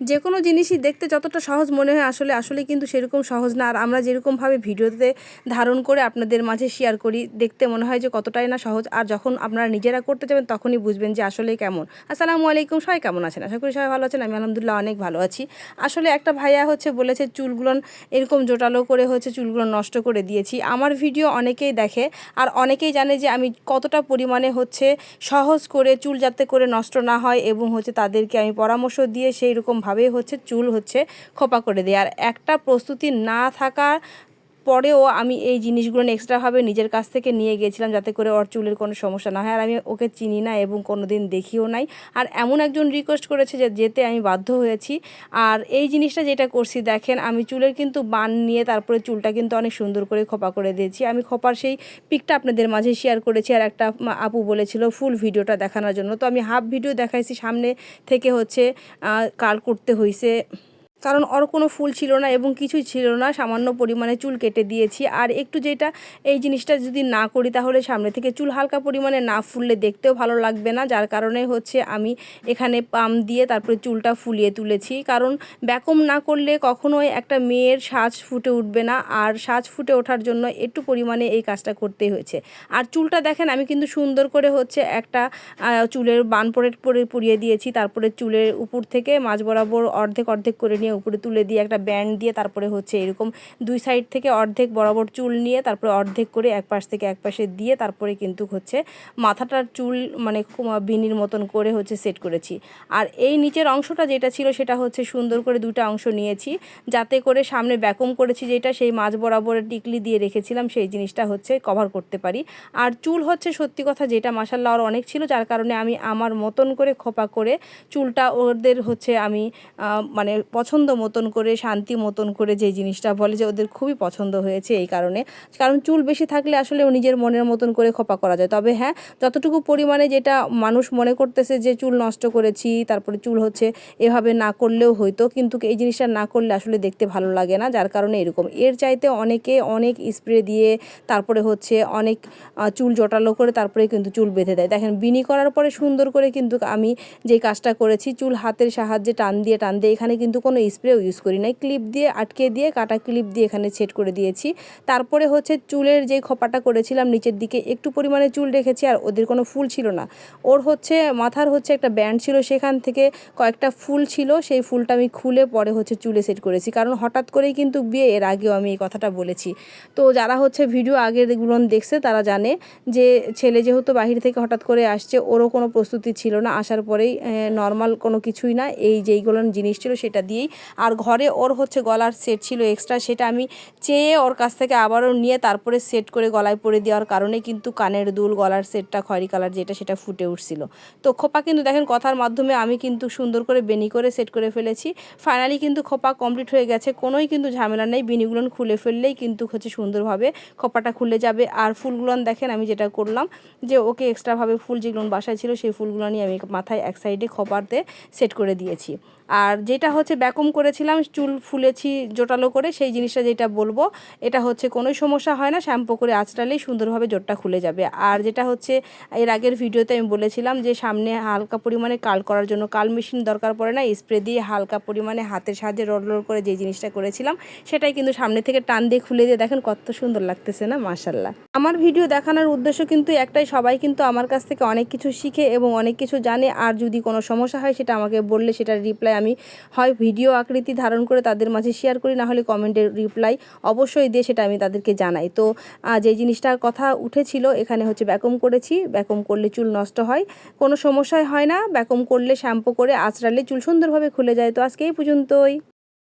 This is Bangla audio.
যে কোনো জিনিসই দেখতে যতটা সহজ মনে হয় আসলে আসলে কিন্তু সেরকম সহজ না। আর আমরা যেরকমভাবে ভিডিওতে ধারণ করে আপনাদের মাঝে শেয়ার করি, দেখতে মনে হয় যে কতটাই না সহজ। আর যখন আপনারা নিজেরা করতে যাবেন, তখনই বুঝবেন যে আসলে কেমন। আসসালামু আলাইকুম, সবাই কেমন আছেন? আশা করি সবাই ভালো আছেন, আমি আলহামদুলিল্লাহ অনেক ভালো আছি। আসলে একটা ভাইয়া হচ্ছে বলেছে চুলগুলো এরকম জোটালো করে হচ্ছে চুলগুলো নষ্ট করে দিয়েছি। আমার ভিডিও অনেকেই দেখে, আর অনেকেই জানে যে আমি কতটা পরিমাণে হচ্ছে সহজ করে চুল যাতে করে নষ্ট না হয় এবং হচ্ছে তাদেরকে আমি পরামর্শ দিয়ে সেই রকমভাবেই হচ্ছে চুল হচ্ছে খোপা করে দেয়। আর একটা প্রস্তুতি না থাকা পরেও আমি এই জিনিসগুলো এক্সট্রাভাবে নিজের কাছ থেকে নিয়ে গিয়েছিলাম যাতে করে ওর চুলের কোনো সমস্যা না হয়। আর আমি ওকে চিনি না এবং কোনো দিন দেখিও নাই। আর এমন একজন রিকোয়েস্ট করেছে যে, যেতে আমি বাধ্য হয়েছি। আর এই জিনিসটা যেটা করছি, দেখেন, আমি চুলের কিন্তু বান নিয়ে তারপরে চুলটা কিন্তু অনেক সুন্দর করে খোপা করে দিয়েছি। আমি খোপার সেই পিকটা আপনাদের মাঝে শেয়ার করেছি। আর একটা আপু বলেছিল ফুল ভিডিওটা দেখানোর জন্য। তো আমি হাফ ভিডিও দেখাইছি। সামনে থেকে হচ্ছে কাল করতে হয়েছে কারণ ওর কোনো ফুল ছিল না এবং কিছুই ছিল না, সামান্য পরিমাণে চুল কেটে দিয়েছি। আর একটু যেটা এই জিনিসটা যদি না করি তাহলে সামনে থেকে চুল হালকা পরিমাণে না ফুললে দেখতেও ভালো লাগবে না, যার কারণে হচ্ছে আমি এখানে পাম দিয়ে তারপরে চুলটা ফুলিয়ে তুলেছি। কারণ ব্যাকম না করলে কখনোই একটা মেয়ের সাজ ফুটে উঠবে না, আর সাজ ফুটে ওঠার জন্য একটু পরিমাণে এই কাজটা করতেই হয়েছে। আর চুলটা দেখেন, আমি কিন্তু সুন্দর করে হচ্ছে একটা চুলের বান পরে পরে পুড়িয়ে দিয়েছি, তারপরে চুলের উপর থেকে মাঝ বরাবর অর্ধেক অর্ধেক করে নিয়ে উপরে তুলে দিয়ে একটা ব্যান্ড দিয়ে তারপরে হচ্ছে এরকম দুই সাইড থেকে অর্ধেক বরাবর চুল নিয়ে তারপরে অর্ধেক করে এক পাশ থেকে এক পাশে দিয়ে তারপরে কিন্তু হচ্ছে মাথাটার চুল মানে বিনির মতন করে হচ্ছে সেট করেছি। আর এই নিচের অংশটা যেটা ছিল সেটা হচ্ছে সুন্দর করে দুটা অংশ নিয়েছি। যাতে করে সামনে ব্যাকম করেছি যেটা, সেই মাঝ বরাবর টিকলি দিয়ে রেখেছিলাম, সেই জিনিসটা হচ্ছে কভার করতে পারি। আর চুল হচ্ছে সত্যি কথা যেটা মাসাল্লাহ আর অনেক ছিল, যার কারণে আমি আমার মতন করে খোপা করে চুলটা ওদের হচ্ছে আমি মানে পছন্দ মতন করে, শান্তি মতন করে যে জিনিসটা বলে যে ওদের খুবই পছন্দ হয়েছে এই কারণে। কারণ চুল বেশি থাকলে আসলে নিজের মনের মতন করে খোপা করা যায়। তবে হ্যাঁ যতটুকু পরিমাণে যেটা মানুষ মনে করতেছে যে চুল নষ্ট করেছি, তারপরে চুল হচ্ছে এভাবে না করলেও হয়তো, কিন্তু এই জিনিসটা না করলে আসলে দেখতে ভালো লাগে না, যার কারণে এরকম। এর চাইতে অনেকে অনেক স্প্রে দিয়ে তারপরে হচ্ছে অনেক চুল জটালো করে তারপরে কিন্তু চুল বেঁধে দেয়। দেখেন, বিনি করার পরে সুন্দর করে কিন্তু আমি যে কাজটা করেছি, চুল হাতের সাহায্যে টান দিয়ে টান দিয়ে এখানে কিন্তু কোনো স্প্রেও ইউজ করি নাই। ক্লিপ দিয়ে আটকে দিয়ে কাটা ক্লিপ দিয়ে এখানে সেট করে দিয়েছি। তারপরে হচ্ছে চুলের যে খোপাটা করেছিলাম, নিচের দিকে একটু পরিমাণে চুল রেখেছি আর ওদের কোনো ফুল ছিল না। ওর হচ্ছে মাথার হচ্ছে একটা ব্যান্ড ছিল, সেখান থেকে কয়েকটা ফুল ছিল, সেই ফুলটা আমি খুলে পরে হচ্ছে চুলে সেট করেছি। কারণ হঠাৎ করেই কিন্তু বিয়ে, এর আগেও আমি এই কথাটা বলেছি। তো যারা হচ্ছে ভিডিও আগের এগুলো দেখছে, তারা জানে যে ছেলে যেহেতু বাহির থেকে হঠাৎ করে আসছে, ওরও কোনো প্রস্তুতি ছিল না। আসার পরেই নর্মাল কোনো কিছুই না। এই যেইগুলো জিনিস ছিল, সেটা দিয়েই আর ঘরে ওর হচ্ছে গলার সেট ছিল এক্সট্রা সেটা আমি চেয়ে ওর কাছ থেকে আবারও নিয়ে তারপরে সেট করে গলায় পরে দেওয়ার কারণে কিন্তু কানের দুল, গলার সেটটা খয়রি কালার যেটা, সেটা ফুটে উঠছিল। তো খোপা কিন্তু দেখেন কথার মাধ্যমে আমি কিন্তু সুন্দর করে বেনি করে সেট করে ফেলেছি। ফাইনালি কিন্তু খোপা কমপ্লিট হয়ে গেছে, কোনোই কিন্তু ঝামেলা নেই। বেনিগুলো খুলে ফেললেই কিন্তু হচ্ছে সুন্দরভাবে খোপাটা খুলে যাবে। আর ফুলগুলো দেখেন আমি যেটা করলাম যে ওকে এক্সট্রাভাবে ফুল যেগুলো বাসায় ছিল, সেই ফুলগুলো নিয়ে আমি মাথায় এক সাইডে খোপাতে সেট করে দিয়েছি। আর যেটা হচ্ছে ব্যাকম করেছিলাম, চুল ফুলেছি, জোটালো করে সেই জিনিসটা যেটা বলব, এটা হচ্ছে কোনো সমস্যা হয় না, শ্যাম্পু করে আঁচড়ালেই সুন্দরভাবে জোটটা খুলে যাবে। আর যেটা হচ্ছে, এর আগের ভিডিওতে আমি বলেছিলাম যে সামনে হালকা পরিমাণে কাল করার জন্য কাল মেশিন দরকার পড়ে না, স্প্রে দিয়ে হালকা পরিমাণে হাতের সাহায্যে রোল রোল করে যে জিনিসটা করেছিলাম, সেটাই কিন্তু সামনে থেকে টান দিয়ে খুলে দিয়ে দেখেন কত সুন্দর লাগতেছে না মাসাল্লাহ আমার ভিডিও দেখানোর উদ্দেশ্য কিন্তু একটাই, সবাই কিন্তু আমার কাছ থেকে অনেক কিছু শিখে এবং অনেক কিছু জানে, আর যদি কোনো সমস্যা হয় সেটা আমাকে বললে সেটার রিপ্লাই আমি হয় ভিডিও আকৃতি ধারণ করে তাদের মাঝে শেয়ার করি না হলে কমেন্টের রিপ্লাই অবশ্যই দিয়ে সেটা আমি তাদেরকে জানাই। তো যে জিনিসটার কথা উঠেছিল, এখানে হচ্ছে ব্যাকম করেছি। ব্যাকম করলে চুল নষ্ট হয়, কোনো সমস্যাই হয় না। ব্যাকম করলে শ্যাম্পু করে, আঁচড়ালে চুল সুন্দরভাবে খুলে যায়। তো আজকে এই পর্যন্তই।